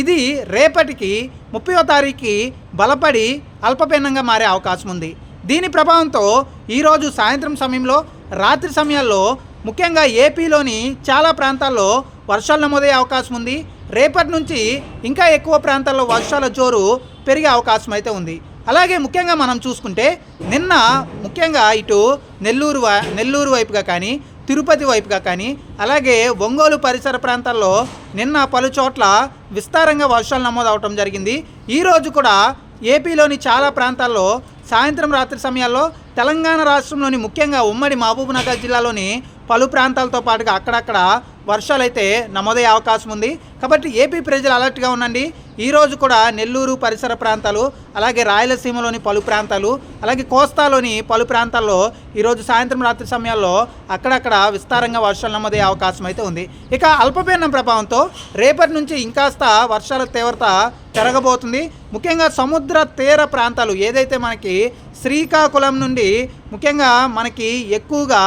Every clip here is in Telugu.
ఇది రేపటికి ముప్పయో తారీఖుకి బలపడి అల్పపీనంగా మారే అవకాశం ఉంది. దీని ప్రభావంతో ఈరోజు సాయంత్రం సమయంలో రాత్రి సమయాల్లో ముఖ్యంగా ఏపీలోని చాలా ప్రాంతాల్లో వర్షాలు నమోదయ్యే అవకాశం ఉంది. రేపటి నుంచి ఇంకా ఎక్కువ ప్రాంతాల్లో వర్షాల జోరు పెరిగే అవకాశం అయితే ఉంది. అలాగే ముఖ్యంగా మనం చూసుకుంటే నిన్న ముఖ్యంగా ఇటు నెల్లూరు నెల్లూరు వైపుగా కానీ తిరుపతి వైపుగా కానీ అలాగే ఒంగోలు పరిసర ప్రాంతాల్లో నిన్న పలు చోట్ల విస్తారంగా వర్షాలు నమోదవటం జరిగింది. ఈరోజు కూడా ఏపీలోని చాలా ప్రాంతాల్లో సాయంత్రం రాత్రి సమయాల్లో తెలంగాణ రాష్ట్రంలోని ముఖ్యంగా ఉమ్మడి మహబూబ్నగర్ జిల్లాలోని పలు ప్రాంతాలతో పాటుగా అక్కడక్కడ వర్షాలు అయితే నమోదయ్యే అవకాశం ఉంది. కాబట్టి ఏపీ ప్రజలు అలర్ట్గా ఉండండి. ఈరోజు కూడా నెల్లూరు పరిసర ప్రాంతాలు అలాగే రాయలసీమలోని పలు ప్రాంతాలు అలాగే కోస్తాలోని పలు ప్రాంతాల్లో ఈరోజు సాయంత్రం రాత్రి సమయాల్లో అక్కడక్కడ విస్తారంగా వర్షాలు నమోదయ్యే అవకాశం అయితే ఉంది. ఇక అల్పపీడనం ప్రభావంతో రేపటి నుంచి ఇంకాస్త వర్షాల తీవ్రత పెరగబోతుంది. ముఖ్యంగా సముద్ర తీర ప్రాంతాలు ఏదైతే మనకి శ్రీకాకుళం నుండి ముఖ్యంగా మనకి ఎక్కువగా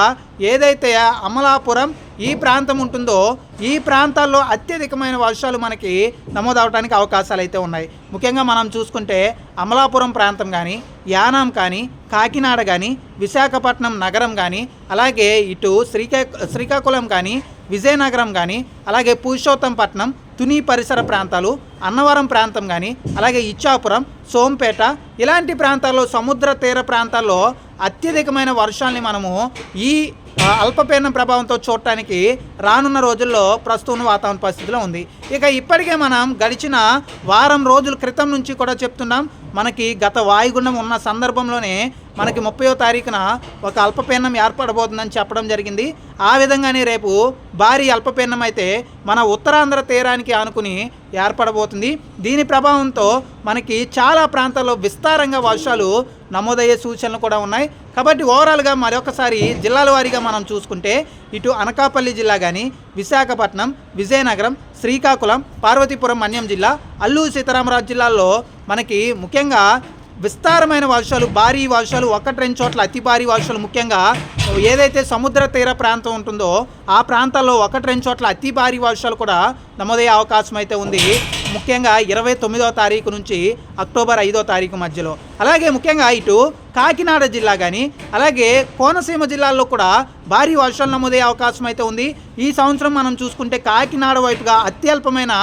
ఏదైతే అమలాపురం ఈ ప్రాంతం ఉంటుందో ఈ ప్రాంతాల్లో అత్యధికమైన వర్షాలు మనకి నమోదవడానికి అవకాశాలు అయితే ఉన్నాయి. ముఖ్యంగా మనం చూసుకుంటే అమలాపురం ప్రాంతం కానీ యానాం కానీ కాకినాడ కానీ విశాఖపట్నం నగరం కానీ అలాగే ఇటు శ్రీకా శ్రీకాకుళం కానీ విజయనగరం కానీ అలాగే పురుషోత్తంపట్నం తుని పరిసర ప్రాంతాలు అన్నవరం ప్రాంతం కానీ అలాగే ఇచ్చాపురం సోంపేట ఇలాంటి ప్రాంతాల్లో సముద్ర తీర ప్రాంతాల్లో అత్యధికమైన వర్షాల్ని మనము ఈ ఆ, అల్పపీడనం ప్రభావంతో చూడటానికి రానున్న రోజుల్లో ప్రస్తుతం వాతావరణ పరిస్థితిలో ఉంది. ఇక ఇప్పటికే మనం గడిచిన వారం రోజుల క్రితం నుంచి కూడా చెప్తున్నాం మనకి గత వాయుగుండం ఉన్న సందర్భంలోనే మనకి ముప్పయో తారీఖున ఒక అల్పపీడనం ఏర్పడబోతుందని చెప్పడం జరిగింది. ఆ విధంగానే రేపు భారీ అల్పపీడనం అయితే మన ఉత్తరాంధ్ర తీరానికి ఆనుకుని ఏర్పడబోతుంది. దీని ప్రభావంతో మనకి చాలా ప్రాంతాల్లో విస్తారంగా వర్షాలు నమోదయ్యే సూచనలు కూడా ఉన్నాయి. కాబట్టి ఓవరాల్గా మరొకసారి జిల్లాల వారీగా మనం చూసుకుంటే ఇటు అనకాపల్లి జిల్లా కానీ విశాఖపట్నం విజయనగరం శ్రీకాకుళం పార్వతీపురం మన్యం జిల్లా అల్లూరు సీతారామరాజు జిల్లాల్లో మనకి ముఖ్యంగా విస్తారమైన వర్షాలు భారీ వర్షాలు ఒకటి రెండు చోట్ల అతి భారీ వర్షాలు ముఖ్యంగా ఏదైతే సముద్ర తీర ప్రాంతం ఉంటుందో ఆ ప్రాంతాల్లో ఒకటి రెండు చోట్ల అతి భారీ వర్షాలు కూడా నమోదయ్యే అవకాశం అయితే ఉంది. ముఖ్యంగా ఇరవై తొమ్మిదో తారీఖు నుంచి అక్టోబర్ ఐదో తారీఖు మధ్యలో. అలాగే ముఖ్యంగా ఇటు కాకినాడ జిల్లా కానీ అలాగే కోనసీమ జిల్లాల్లో కూడా భారీ వర్షాలు నమోదయ్యే అవకాశం అయితే ఉంది. ఈ సంవత్సరం మనం చూసుకుంటే కాకినాడ వైపుగా అత్యల్పమైన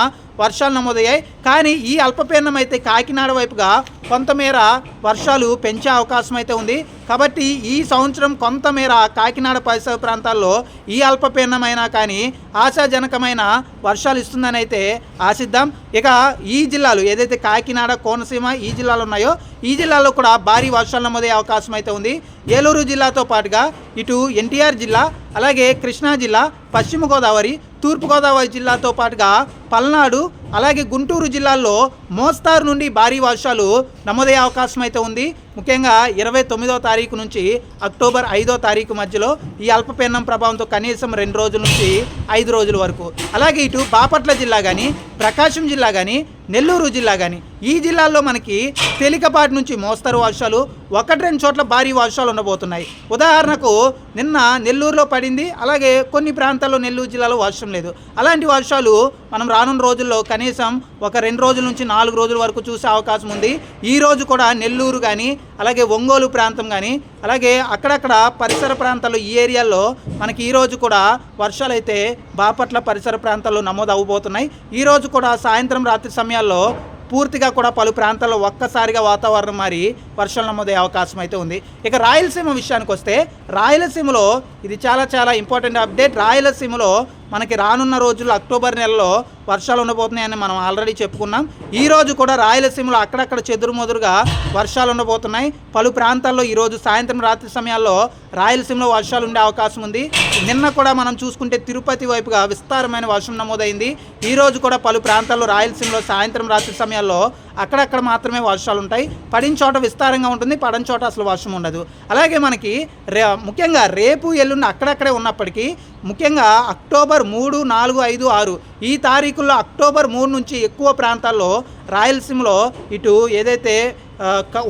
వర్షాలు నమోదయ్యాయి. కానీ ఈ అల్పపీడనం అయితే కాకినాడ వైపుగా కొంతమేర వర్షాలు పెంచే అవకాశం అయితే ఉంది. కాబట్టి ఈ సంవత్సరం కొంతమేర కాకినాడ పరిసర ప్రాంతాల్లో ఈ అల్పపీడనమైనా కానీ ఆశాజనకమైన వర్షాలు ఇస్తుందని అయితే ఆశిద్దాం. ఇక ఈ జిల్లాలు ఏదైతే కాకినాడ కోనసీమ ఈ జిల్లాలు ఉన్నాయో ఈ జిల్లాలో కూడా భారీ వర్షాలు నమోదయ్యే అవకాశం అయితే ఉంది. ఏలూరు జిల్లాతో పాటుగా ఇటు ఎన్టీఆర్ జిల్లా అలాగే కృష్ణా జిల్లా పశ్చిమ గోదావరి తూర్పుగోదావరి జిల్లాతో పాటుగా పల్నాడు అలాగే గుంటూరు జిల్లాల్లో మోస్తారు నుండి భారీ వర్షాలు నమోదయ్యే అవకాశం అయితే ఉంది. ముఖ్యంగా ఇరవై తొమ్మిదో తారీఖు నుంచి అక్టోబర్ ఐదో తారీఖు మధ్యలో ఈ అల్పపీడనం ప్రభావంతో కనీసం రెండు రోజుల నుంచి ఐదు రోజుల వరకు. అలాగే ఇటు బాపట్ల జిల్లా కానీ ప్రకాశం జిల్లా కానీ నెల్లూరు జిల్లా కానీ ఈ జిల్లాల్లో మనకి తేలికపాటి నుంచి మోస్తరు వర్షాలు ఒకటి రెండు చోట్ల భారీ వర్షాలు ఉండబోతున్నాయి. ఉదాహరణకు నిన్న నెల్లూరులో పడింది అలాగే కొన్ని ప్రాంతాల్లో నెల్లూరు జిల్లాలో వర్షం లేదు. అలాంటి వర్షాలు మనం రానున్న రోజుల్లో కనీసం ఒక రెండు రోజుల నుంచి నాలుగు రోజుల వరకు చూసే అవకాశం ఉంది. ఈ రోజు కూడా నెల్లూరు కానీ అలాగే ఒంగోలు ప్రాంతం కానీ అలాగే అక్కడక్కడ పరిసర ప్రాంతాల్లో ఈ ఏరియాల్లో మనకి ఈ రోజు కూడా వర్షాలు అయితే బాపట్ల పరిసర ప్రాంతాల్లో నమోదు అవ్వబోతున్నాయి ఈ రోజు కూడా సాయంత్రం రాత్రి సమయాల్లో పూర్తిగా కూడా పలు ప్రాంతాల్లో ఒక్కసారిగా వాతావరణం మారి వర్షాలు నమోదయ్యే అవకాశం అయితే ఉంది. ఇక రాయలసీమ విషయానికి వస్తే రాయలసీమలో ఇది చాలా చాలా ఇంపార్టెంట్ అప్డేట్. రాయలసీమలో మనకి రానున్న రోజుల్లో అక్టోబర్ నెలలో వర్షాలు ఉండబోతున్నాయని మనం ఆల్రెడీ చెప్పుకున్నాం. ఈ రోజు కూడా రాయలసీమలో అక్కడక్కడ చెదురుమదురుగా వర్షాలు ఉండబోతున్నాయి. పలు ప్రాంతాల్లో ఈరోజు సాయంత్రం రాత్రి సమయాల్లో రాయలసీమలో వర్షాలు ఉండే అవకాశం ఉంది. నిన్న కూడా మనం చూసుకుంటే తిరుపతి వైపుగా విస్తారమైన వర్షం నమోదైంది. ఈ రోజు కూడా పలు ప్రాంతాల్లో రాయలసీమలో సాయంత్రం రాత్రి సమయాల్లో అక్కడక్కడ మాత్రమే వర్షాలు ఉంటాయి. పడిన చోట విస్తారంగా ఉంటుంది. పడని చోట అసలు వర్షం ఉండదు. అలాగే మనకి రే ముఖ్యంగా రేపు ఎల్లుండి అక్కడక్కడే ఉన్నప్పటికీ ముఖ్యంగా అక్టోబర్ మూడు నాలుగు ఐదు ఆరు ఈ తారీఖుల్లో అక్టోబర్ మూడు నుంచి ఎక్కువ ప్రాంతాల్లో రాయలసీమలో ఇటు ఏదైతే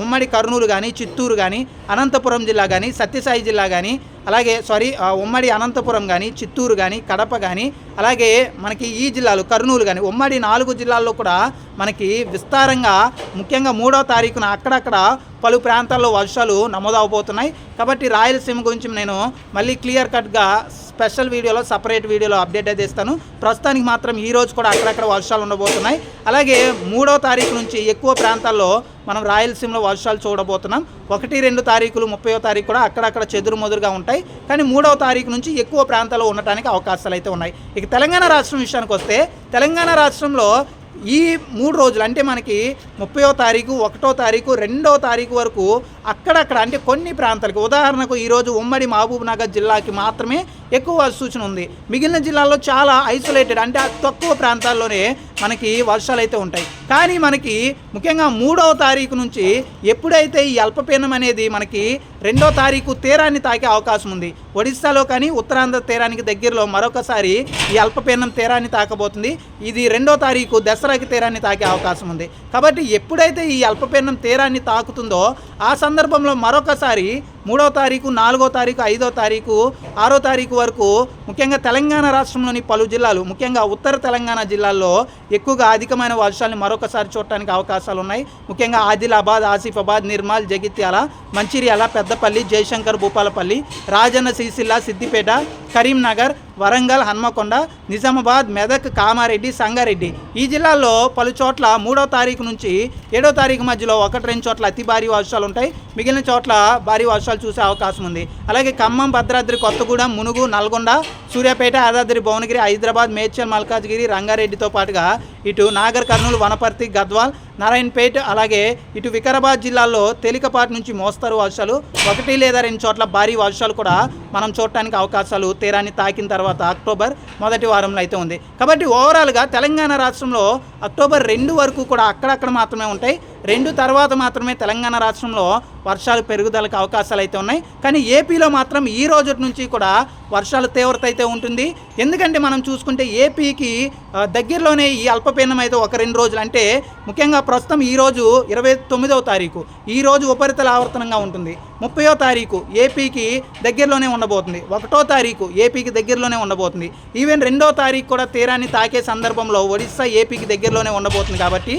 ఉమ్మడి కర్నూలు కానీ చిత్తూరు కానీ అనంతపురం జిల్లా కానీ సత్యసాయి జిల్లా కానీ అలాగే సారీ ఉమ్మడి అనంతపురం కానీ చిత్తూరు కానీ కడప కానీ అలాగే మనకి ఈ జిల్లాలు కర్నూలు కానీ ఉమ్మడి నాలుగు జిల్లాల్లో కూడా మనకి విస్తారంగా ముఖ్యంగా మూడో తారీఖున అక్కడక్కడ పలు ప్రాంతాల్లో వర్షాలు నమోదవబోతున్నాయి. కాబట్టి రాయలసీమ గురించి నేను మళ్ళీ క్లియర్ కట్గా స్పెషల్ వీడియోలో సపరేట్ వీడియోలో అప్డేట్ అయితే ఇస్తాను. ప్రస్తుతానికి మాత్రం ఈ రోజు కూడా అక్కడక్కడ వర్షాలు ఉండబోతున్నాయి. అలాగే మూడో తారీఖు నుంచి ఎక్కువ ప్రాంతాల్లో మనం రాయలసీమలో వర్షాలు చూడబోతున్నాం. ఒకటి రెండు తారీఖులు ముప్పయో తారీఖు కూడా అక్కడక్కడ చెదురు మొదురుగా ఉంటాయి. కానీ మూడవ తారీఖు నుంచి ఎక్కువ ప్రాంతాల్లో ఉండటానికి అవకాశాలు అయితే ఉన్నాయి. ఇక తెలంగాణ రాష్ట్రం విషయానికి వస్తే తెలంగాణ రాష్ట్రంలో ఈ మూడు రోజులు అంటే మనకి ముప్పయో తారీఖు ఒకటో తారీఖు రెండో తారీఖు వరకు అక్కడక్కడ అంటే కొన్ని ప్రాంతాలకు ఉదాహరణకు ఈరోజు ఉమ్మడి మహబూబ్ నగర్ జిల్లాకి మాత్రమే ఎక్కువ సూచన ఉంది. మిగిలిన జిల్లాల్లో చాలా ఐసోలేటెడ్ అంటే తక్కువ ప్రాంతాల్లోనే మనకి వర్షాలు అయితే ఉంటాయి. కానీ మనకి ముఖ్యంగా మూడవ తారీఖు నుంచి ఎప్పుడైతే ఈ అల్పపీడనం అనేది మనకి రెండో తారీఖు తీరాన్ని తాకే అవకాశం ఉంది. ఒడిస్సాలో కానీ ఉత్తరాంధ్ర తీరానికి దగ్గరలో మరొకసారి ఈ అల్పపీడనం తీరాన్ని తాకబోతుంది. ఇది రెండో తారీఖు దసరాకి తీరాన్ని తాకే అవకాశం ఉంది. కాబట్టి ఎప్పుడైతే ఈ అల్పపీడనం తీరాన్ని తాకుతుందో ఆ సందర్భంలో మరొకసారి మూడో తారీఖు నాలుగో తారీఖు ఐదో తారీఖు ఆరో తారీఖు వరకు ముఖ్యంగా తెలంగాణ రాష్ట్రంలోని పలు జిల్లాలు ముఖ్యంగా ఉత్తర తెలంగాణ జిల్లాల్లో ఎక్కువగా అధికమైన వర్షాలను మరొకసారి చూడటానికి అవకాశాలు ఉన్నాయి. ముఖ్యంగా ఆదిలాబాద్ ఆసిఫాబాద్ నిర్మల్ జగిత్యాల మంచిర్యాల పెద్దపల్లి జయశంకర్ భూపాలపల్లి రాజన్న సిరిసిల్ల సిద్దిపేట కరీంనగర్ వరంగల్ హన్మకొండ నిజామాబాద్ మెదక్ కామారెడ్డి సంగారెడ్డి. ఈ జిల్లాల్లో పలు చోట్ల మూడో తారీఖు నుంచి ఏడో తారీఖు మధ్యలో ఒకటి రెండు చోట్ల అతి భారీ వర్షాలు ఉంటాయి. మిగిలిన చోట్ల భారీ వర్షాలు చూసే అవకాశం ఉంది. అలాగే ఖమ్మం భద్రాద్రి కొత్తగూడెం మునుగు నల్గొండ సూర్యాపేట యాదాద్రి భువనగిరి హైదరాబాద్ మేడ్చల్ మల్కాజ్గిరి రంగారెడ్డితో పాటుగా ఇటు నాగర్ కర్నూలు వనపర్తి గద్వాల్ నారాయణపేట్ అలాగే ఇటు వికారాబాద్ జిల్లాల్లో తేలికపాటి నుంచి మోస్తరు వర్షాలు. ఒకటి లేదా రెండు చోట్ల భారీ వర్షాలు కూడా మనం చూడటానికి అవకాశాలు తీరాన్ని తాకిన తర్వాత అక్టోబర్ మొదటి వారంలో అయితే ఉంది. కాబట్టి ఓవరాల్గా తెలంగాణ రాష్ట్రంలో అక్టోబర్ రెండు వరకు కూడా అక్కడక్కడ మాత్రమే ఉంటాయి. రెండు తర్వాత మాత్రమే తెలంగాణ రాష్ట్రంలో వర్షాలు పెరుగుదలకు అవకాశాలు అయితే ఉన్నాయి. కానీ ఏపీలో మాత్రం ఈ రోజు నుంచి కూడా వర్షాల తీవ్రత అయితే ఉంటుంది. ఎందుకంటే మనం చూసుకుంటే ఏపీకి దగ్గరలోనే ఈ అల్పపీడనం అయితే ఒక రెండు రోజులు అంటే ముఖ్యంగా ప్రస్తుతం ఈ రోజు ఇరవై తొమ్మిదవ తారీఖు. ఈ రోజు ఉపరితల ఆవర్తనంగా ఉంటుంది. ముప్పయో తారీఖు ఏపీకి దగ్గరలోనే ఉండబోతుంది. ఒకటో తారీఖు ఏపీకి దగ్గరలోనే ఉండబోతుంది. ఈవెన్ రెండో తారీఖు కూడా తీరాన్ని తాకే సందర్భంలో ఒడిస్సా ఏపీకి దగ్గరలోనే ఉండబోతుంది కాబట్టి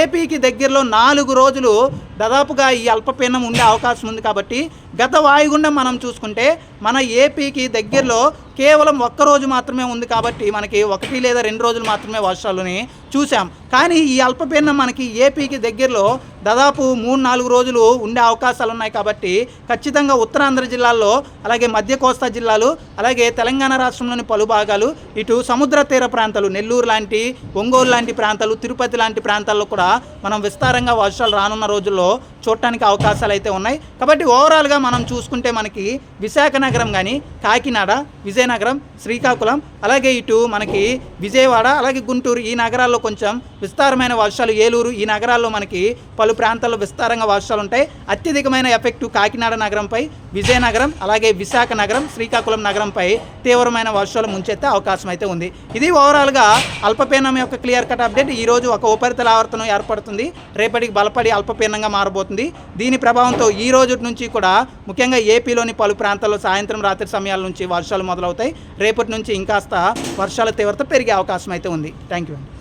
ఏపీకి దగ్గరలో నా నాలుగు రోజులు దాదాపుగా ఈ అల్పపీడనం ఉండే అవకాశం ఉంది కాబట్టి గత వాయుగుండం మనం చూసుకుంటే మన ఏపీకి దగ్గరలో కేవలం ఒక్క రోజు మాత్రమే ఉంది కాబట్టి మనకి ఒకటి లేదా రెండు రోజులు మాత్రమే వర్షాలని చూసాం కానీ ఈ అల్పపీడనం మనకి ఏపీకి దగ్గరలో దాదాపు మూడు నాలుగు రోజులు ఉండే అవకాశాలు ఉన్నాయి కాబట్టి ఖచ్చితంగా ఉత్తరాంధ్ర జిల్లాల్లో అలాగే మధ్య కోస్తా జిల్లాలు అలాగే తెలంగాణ రాష్ట్రంలోని పలు భాగాలు ఇటు సముద్ర తీర ప్రాంతాలు నెల్లూరు లాంటి ఒంగోలు లాంటి ప్రాంతాలు తిరుపతి లాంటి ప్రాంతాల్లో కూడా మనం విస్తారంగా వర్షాలు రానున్న రోజుల్లో చూడటానికి అవకాశాలు అయితే ఉన్నాయి. కాబట్టి ఓవరాల్గా మనం చూసుకుంటే మనకి విశాఖ నగరం కానీ కాకినాడ విజయనగరం శ్రీకాకుళం అలాగే ఇటు మనకి విజయవాడ అలాగే గుంటూరు ఈ నగరాల్లో కొంచెం విస్తారమైన వర్షాలు ఏలూరు ఈ నగరాల్లో మనకి పలు ప్రాంతాల్లో విస్తారంగా వర్షాలు ఉంటాయి. అత్యధికమైన ఎఫెక్టు కాకినాడ నగరంపై విజయనగరం అలాగే విశాఖ నగరం శ్రీకాకుళం నగరంపై తీవ్రమైన వర్షాలు ముంచెత్తే అవకాశం అయితే ఉంది. ఇది ఓవరాల్గా అల్పపీనం యొక్క క్లియర్ కట్ అప్డేట్. ఈ రోజు ఒక ఉపరితల ఆవర్తనం ఏర్పడుతుంది. రేపటికి బలపడి అల్పపీనంగా మారబోతుంది. దీని ప్రభావంతో ఈ రోజు నుంచి కూడా ముఖ్యంగా ఏపీలోని పలు ప్రాంతాల్లో సాయంత్రం రాత్రి సమయాల నుంచి వర్షాలు మొదలవుతాయి. రేపటి నుంచి ఇంకాస్త వర్షాల తీవ్రత పెరిగే అవకాశం అయితే ఉంది. థ్యాంక్ యూ అండి.